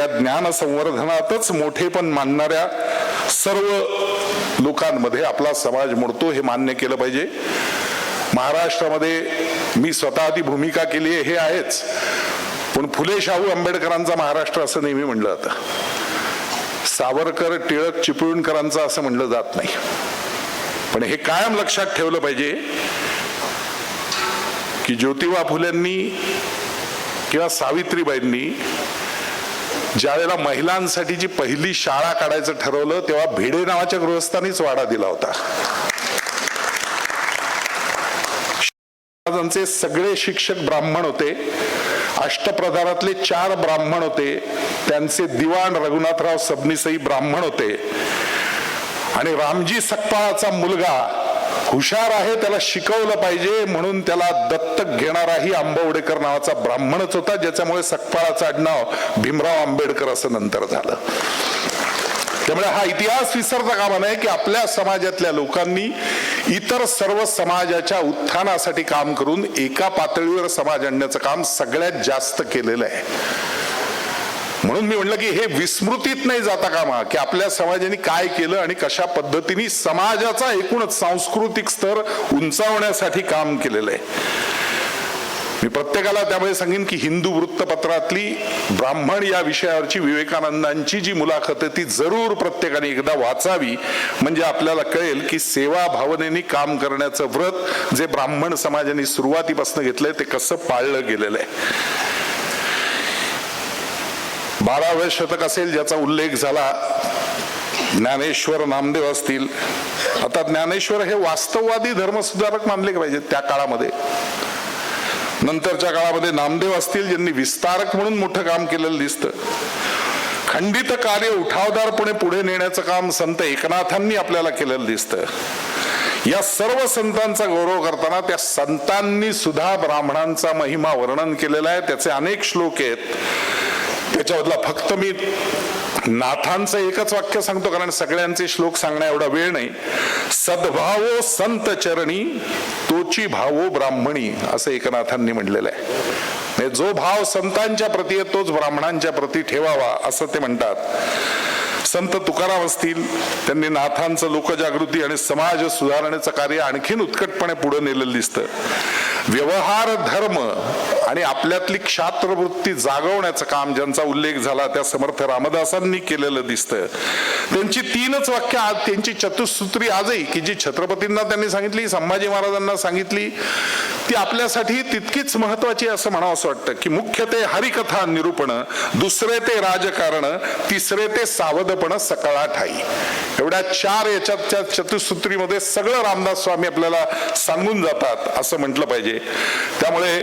या ज्ञान संवर्धनातच मोठेपण मानणाऱ्या सर्व लोकांमध्ये आपला समाज मोडतो हे मान्य केलं पाहिजे. महाराष्ट्रामध्ये मी स्वतः आधी भूमिका केली आहे हे आहेच. पण फुले शाहू आंबेडकरांचा महाराष्ट्र असं नेहमी म्हणलं जातं. सावरकर टिळक चिपळूणकरांचा असं म्हणलं जात नाही. पण हे कायम लक्षात ठेवलं पाहिजे की ज्योतिबा फुलेंनी किंवा सावित्रीबाईंनी ज्यावेळेला महिलांसाठीची पहिली शाळा काढायचं ठरवलं तेव्हा भिडे नावाच्या गृहस्थांनीच वाडा दिला होता. महाराजांचे सगळे शिक्षक ब्राह्मण होते. अष्टप्रधानातले चार ब्राह्मण होते. त्यांचे दिवाण रघुनाथराव सबनिसई ब्राह्मण होते. आणि रामजी सकपाळाचा मुलगा हुशार आहे त्याला शिकवलं पाहिजे म्हणून त्याला दत्तक घेणाराही आंबवडेकर नावाचा ब्राह्मणच होता ज्याच्यामुळे सकपाळाचं आडनाव भीमराव आंबेडकर असं नंतर झालं. त्यामुळे हा इतिहास विसरता कामा नये की आपल्या समाजातल्या लोकांनी इतर सर्व समाजाच्या उत्थानासाठी काम करून एका पातळीवर समाज आणण्याचं काम सगळ्यात जास्त केलेलं आहे. म्हणून मी म्हटलं की हे विस्मृतीत नाही जाता कामा की आपल्या समाजाने काय केलं आणि कशा पद्धतीने समाजाचा एकूणच सांस्कृतिक स्तर उंचावण्यासाठी काम केलेलं आहे. मी प्रत्येकाला त्यामुळे सांगेन की हिंदू वृत्तपत्रातली ब्राह्मण या विषयावरची विवेकानंदांची जी मुलाखत आहे ती जरूर प्रत्येकाने एकदा वाचावी. म्हणजे आपल्याला कळेल की सेवा भावनेने काम करण्याचं व्रत जे ब्राह्मण समाजाने सुरुवातीपासून घेतलंय ते कसं पाळलं गेलेलं आहे. बाराव्या शतक असेल ज्याचा उल्लेख झाला ज्ञानेश्वर नामदेव असतील. आता ज्ञानेश्वर हे वास्तववादी धर्मसुधारक मानले पाहिजे त्या काळामध्ये. नंतरच्या काळामध्ये नामदेव असतील ज्यांनी विस्तारक म्हणून मोठं काम केलेलं दिसतं. खंडित कार्य उठावदारपणे पुढे नेण्याचं काम संत एकनाथांनी आपल्याला केलेलं दिसतं. या सर्व संतांचा गौरव करताना त्या संतांनी सुद्धा ब्राह्मणांचा महिमा वर्णन केलेला आहे. त्याचे अनेक श्लोक आहेत. त्याच्यामधला फक्त मी नाथांचं एकच वाक्य सांगतो कारण सगळ्यांचे श्लोक सांगण्या एवढा वेळ नाही. सद्भावो संत चरणी तोची भावो ब्राह्मणी असं एकनाथांनी म्हणलेलं आहे. म्हणजे जो भाव संतांच्या प्रती आहे तोच ब्राह्मणांच्या प्रती ठेवावा असं ते म्हणतात. संत तुकाराम असतील त्यांनी नाथांचं लोकजागृती आणि समाज सुधारण्याचं कार्य आणखीन उत्कटपणे पुढे नेलेलं दिसतं. व्यवहार धर्म आणि आपल्यातली क्षात्रवृत्ती जागवण्याचं काम ज्यांचा उल्लेख झाला त्या समर्थ रामदासांनी केलेलं दिसतं त्यांची तीनच वाक्य आज त्यांची चतुसूत्री आजही की जी छत्रपतींना त्यांनी सांगितली संभाजी महाराजांना सांगितली ती आपल्यासाठी तितकीच महत्वाची असं म्हणावं असं वाटतं की मुख्य ते हरिकथा निरूपण दुसरे ते राजकारण तिसरे ते सावधपण सकाळा ठाई एवढ्या चार याच्यातच्या चतुसूत्रीमध्ये सगळं रामदास स्वामी आपल्याला सांगून जातात असं म्हटलं पाहिजे. त्यामुळे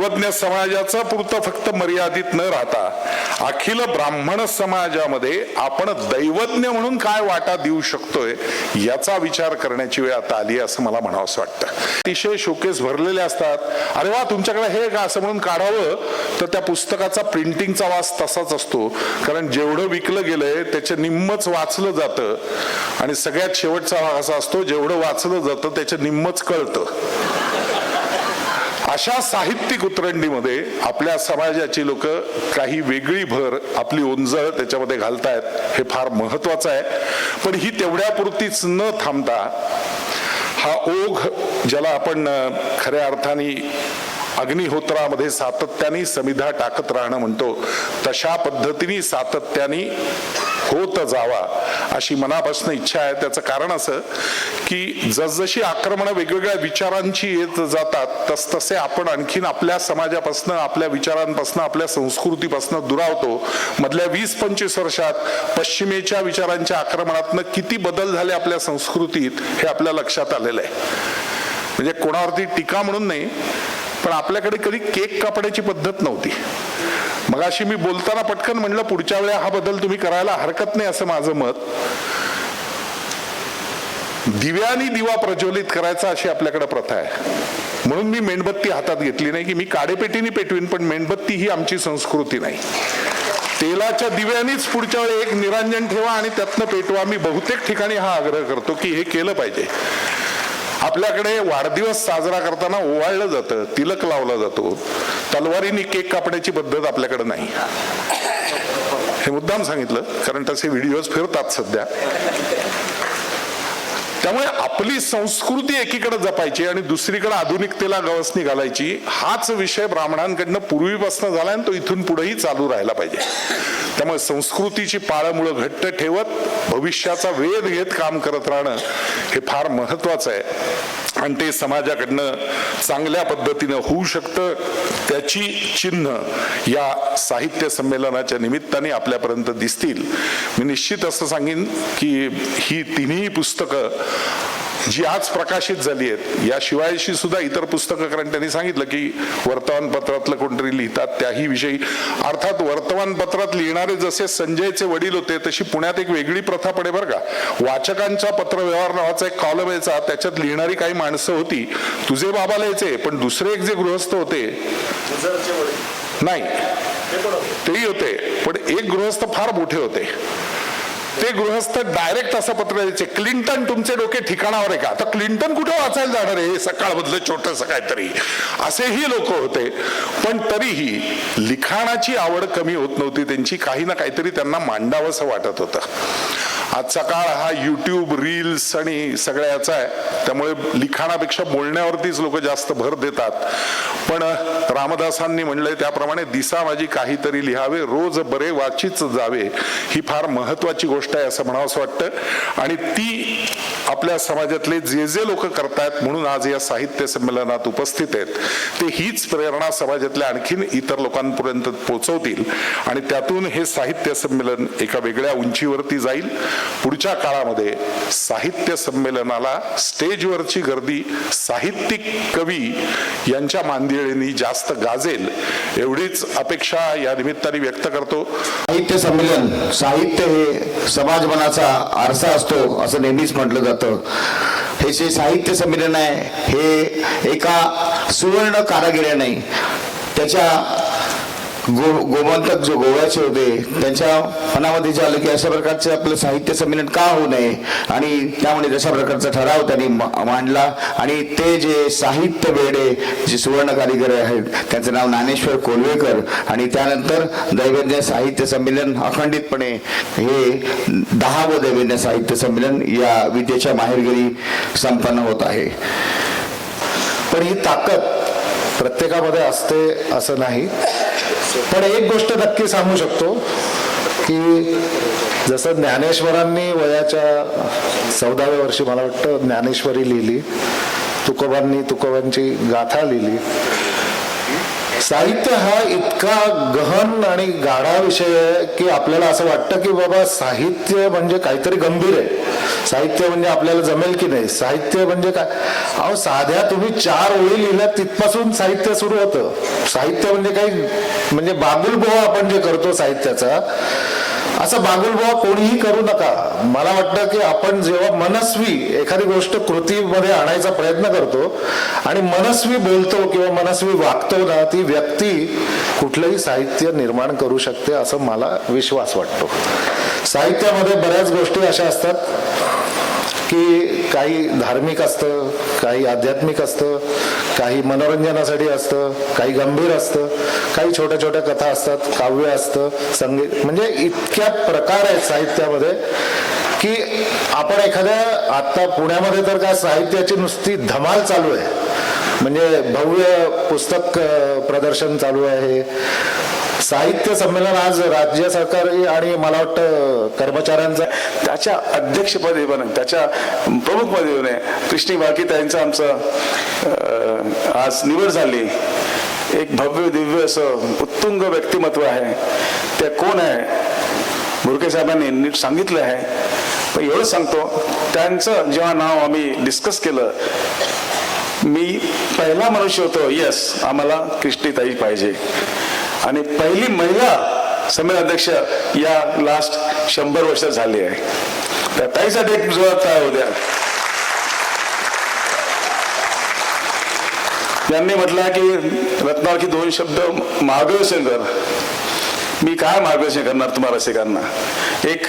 दैवज्ञ समाजाचा पुरतं फक्त मर्यादित न राहता अखिल ब्राह्मण समाजामध्ये आपण दैवज्ञ म्हणून काय वाटा देऊ शकतोय याचा विचार करण्याची वेळ आता आली असं मला म्हणावंसं वाटतं. अतिशय शोकेस भरलेले असतात. अरे वा तुमच्याकडे हे का असं म्हणून काढावं? तर त्या पुस्तकाचा प्रिंटिंगचा वास तसाच असतो. कारण जेवढं विकलं गेलंय त्याच्या निम्मच वाचलं जातं. आणि सगळ्यात शेवटचा भाग असा असतो जेवढं वाचलं जातं त्याच्या निम्मच कळतं. अशा साहित्यिक उतरंडीमध्ये आपल्या समाजाची लोक काही वेगळी भर आपली उंजळ त्याच्यामध्ये घालतायत हे फार महत्वाचं आहे. पण ही तेवढ्यापुरतीच न थांबता हा ओघ ज्याला आपण खऱ्या अर्थाने अग्निहोत्रामध्ये सातत्याने समिधा टाकत राहणं म्हणतो तशा पद्धतीने सातत्याने होत जावा अशी मनापासून इच्छा आहे. त्याचं कारण असं की जसजशी आक्रमणं वेगवेगळ्या विचारांची येत जातात तसतसे आपण आणखीन आपल्या समाजापासून आपल्या विचारांपासून आपल्या संस्कृतीपासून दुरावतो. मधल्या वीस पंचवीस वर्षात पश्चिमेच्या विचारांच्या आक्रमणातनं किती बदल झाले आपल्या संस्कृतीत हे आपल्या लक्षात आलेलं आहे. म्हणजे कोणावरती टीका म्हणून नाही पण आपल्याकडे कधी केक कापण्याची पद्धत नव्हती. मग अशी मी बोलताना पटकन म्हणलं पुढच्या वेळेला हा बदल तुम्ही करायला हरकत नाही असं माझं मत. दिव्यानी दिवा प्रज्वलित करायचा अशी आपल्याकडे प्रथा आहे. म्हणून मी मेणबत्ती हातात घेतली नाही की मी काडेपेटीने पेटवीन पण मेणबत्ती ही आमची संस्कृती नाही. तेलाच्या दिव्यानीच पुढच्या वेळी एक निरांजन ठेवा आणि त्यातनं पेटवा. मी बहुतेक ठिकाणी हा आग्रह करतो की हे केलं पाहिजे. आपल्याकडे वाढदिवस साजरा करताना ओवाळलं जातं तिलक लावला जातो. तलवारीने केक कापण्याची पद्धत आपल्याकडे नाही. हे मुद्दाम सांगितलं कारण तसे व्हिडिओज फिरतात सध्या. त्यामुळे आपली संस्कृती एकीकडे जपायची आणि दुसरीकडे आधुनिकतेला गवसणी घालायची हाच विषय ब्राह्मणांकडनं पूर्वीपासून झाला आणि तो इथून पुढेही चालू राहायला पाहिजे. त्यामुळे संस्कृतीची पाळमुळं घट्ट ठेवत भविष्याचा वेध घेत काम करत राहणं हे फार महत्वाचं आहे. आणि ते समाजाकडनं चांगल्या पद्धतीनं होऊ शकतं. त्याची चिन्ह या साहित्य संमेलनाच्या निमित्ताने आपल्यापर्यंत दिसतील. मी निश्चित असं सांगेन की ही तिन्ही पुस्तकं जी आज प्रकाशित झाली आहेत याशिवायशी सुद्धा इतर पुस्तकं कारण त्यांनी सांगितलं की वर्तमानपत्रातलं कोणतरी लिहितात त्याही विषयी. अर्थात वर्तमानपत्रात लिहिणारे जसे संजयचे वडील होते तशी पुण्यात एक वेगळी प्रथा पडे बरं का. वाचकांचा पत्रव्यवहार नावाचा एक कॉलम यायचा त्याच्यात लिहिणारी काही माणसं होती. तुझे बाबा लिहायचे पण दुसरे एक जे गृहस्थ होते नाही. तेही होते पण एक गृहस्थ फार मोठे होते. ते गृहस्थ डायरेक्ट असं पत्र द्यायचे क्लिंटन तुमचे डोके ठिकाणावर आहे का? आता क्लिंटन कुठे वाचायला जाणार आहे? सकाळमधलं छोटस काहीतरी. असेही लोक होते. पण तरीही लिखाणाची आवड कमी होत नव्हती. त्यांची काही ना काहीतरी त्यांना मांडावंसं वाटत होतं. आजचा काळ हा युट्यूब रील्स आणि सगळ्याचा आहे. त्यामुळे लिखाणापेक्षा बोलण्यावरतीच लोक जास्त भर देतात. पण रामदासांनी म्हणलंय त्याप्रमाणे दिसा माझी काहीतरी लिहावे रोज बरे वाचीच जावे ही फार महत्वाची गोष्ट आहे असं म्हणावंसं वाटतं. आणि ती आपल्या समाजातले जे जे लोक करतायत म्हणून आज या साहित्य संमेलनात उपस्थित आहेत ते हीच प्रेरणा समाजातल्या आणखीन इतर लोकांपर्यंत पोचवतील. आणि त्यातून हे साहित्य संमेलन एका वेगळ्या उंचीवरती जाईल. पुढच्या काळामध्ये साहित्य संमेलनाला स्टेजवरची गर्दी साहित्यिक कवी यांच्या मांदिळींनी जास्त गाजेल एवढीच अपेक्षा या निमित्ताने व्यक्त करतो. साहित्य संमेलन साहित्य हे समाजमनाचा आरसा असतो असं नेहमीच म्हटलं जातं. हे जे साहित्य संमेलन आहे हे एका सुवर्ण कारागिराने त्याच्या गो गोमंतक जो गोव्याचे होते त्यांच्या मनामध्ये झालं की अशा प्रकारचे आपलं साहित्य संमेलन का होऊ नये? आणि त्यामुळे तशा प्रकारचा ठराव त्यांनी मांडला. आणि ते जे साहित्य बेडे जे सुवर्ण कारिगर आहेत त्यांचं नाव ज्ञानेश्वर कोल्वेकर. आणि त्यानंतर दैवज्ञ साहित्य संमेलन अखंडितपणे हे दहावं दैवज्ञ साहित्य संमेलन या विद्येच्या माहेरगिरी संपन्न होत आहे. पण ही ताकद प्रत्येकामध्ये असते असं नाही. पण एक गोष्ट नक्की सांगू शकतो की जसं ज्ञानेश्वरांनी वयाच्या चौदाव्या वर्षी मला वाटतं ज्ञानेश्वरी लिहिली तुकोबांनी तुकोबांची गाथा लिहिली. साहित्य हा इतका गहन आणि गाढा विषय आहे की आपल्याला असं वाटतं की बाबा साहित्य म्हणजे काहीतरी गंभीर आहे. साहित्य म्हणजे आपल्याला जमेल की नाही? साहित्य म्हणजे काय? अहो साध्या तुम्ही चार ओळी लिहिल्या तिथपासून साहित्य सुरू होतं. साहित्य म्हणजे काही म्हणजे बागुलबोहा आपण जे करतो साहित्याचा असा बागुलबोहा कोणीही करू नका. मला वाटतं की आपण जेव्हा मनस्वी एखादी गोष्ट कृतीमध्ये आणायचा प्रयत्न करतो आणि मनस्वी बोलतो किंवा मनस्वी वागतो ना ती व्यक्ती कुठलंही साहित्य निर्माण करू शकते असं मला विश्वास वाटतो. साहित्यामध्ये बऱ्याच गोष्टी अशा असतात. की काही धार्मिक असतं काही आध्यात्मिक असतं काही मनोरंजनासाठी असतं काही गंभीर असतं काही छोट्या छोट्या कथा असतात काव्य असतं संगीत म्हणजे इतक्या प्रकार आहेत साहित्यामध्ये की आपण एखाद्या आता पुण्यामध्ये तर काय साहित्याची नुसती धमाल चालू आहे. म्हणजे भव्य पुस्तक प्रदर्शन चालू आहे. साहित्य संमेलन आज राज्य सरकार आणि मला वाटतं कर्मचाऱ्यांचा त्याच्या अध्यक्षपदी बन त्याच्या प्रमुखपदी येऊन कृष्णी बाकीत यांचं आमचं आज निवड झाली. एक भव्य दिव्य असं उत्तुंग व्यक्तिमत्व आहे. ते कोण आहे? मुरके साहेबांनी नीट सांगितलं आहे. पण एवढं सांगतो त्यांचं जेव्हा नाव आम्ही डिस्कस केलं मी पहिला मनुष्य होतो येस आम्हाला कृष्णीताई पाहिजे. आणि पहिली महिला संमेलन अध्यक्ष या लास्ट शंभर वर्ष झाली आहे. त्या ताईसाठी एक जोरात काय उद्या त्यांनी म्हटलं की रत्नावरची दोन शब्द मार्गदर्शन कर मी काय मार्गदर्शन करणार तुम्हाला रसिकांना एक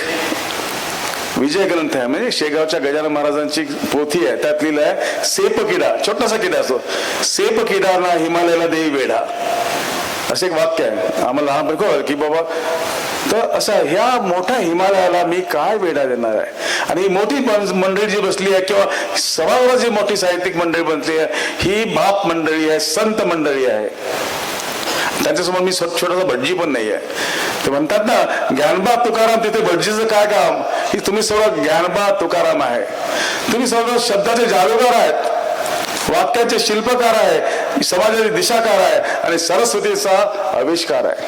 विजय ग्रंथ आहे म्हणजे शेगावच्या गजानन महाराजांची पोथी आहे त्यात लिहिलं आहे सेप किडा छोटासा किडा असतो. सेप किडा ना हिमालयाला देई वेढा. असं एक वाक्य आहे. आम्हाला लहानपणी कळलं की बाबा तर असं ह्या मोठ्या हिमालयाला मी काय वेढा देणार आहे? आणि ही मोठी मंडळी जी बसली आहे किंवा सभागृहात जी मोठी साहित्यिक मंडळी बनली आहे ही बाप मंडळी आहे संत मंडळी आहे. त्यांच्यासमोर मी स्वच्छ छोटासा भटजी पण नाही आहे ते म्हणतात ना ज्ञानबा तुकाराम तिथे भटजीचं काय काम? ही तुम्ही सर्व ज्ञानबा तुकाराम आहे. तुम्ही सर्व शब्दाचे जादूगार आहेत. वाक्याचे शिल्पकार आहे. आहे समाजाची दिशाकार आहे आणि सरस्वतीचा आविष्कार आहे.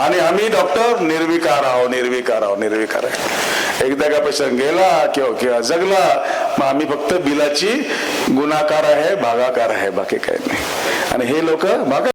आणि आम्ही डॉक्टर निर्विकार आहो निर्विकार आहो निर्विकार आहे. एकदा का पेशंट गेला किंवा किंवा जगला मग आम्ही फक्त बिलाची गुणाकार आहे भागाकार आहे बाकी काही नाही. आणि हे लोक भागा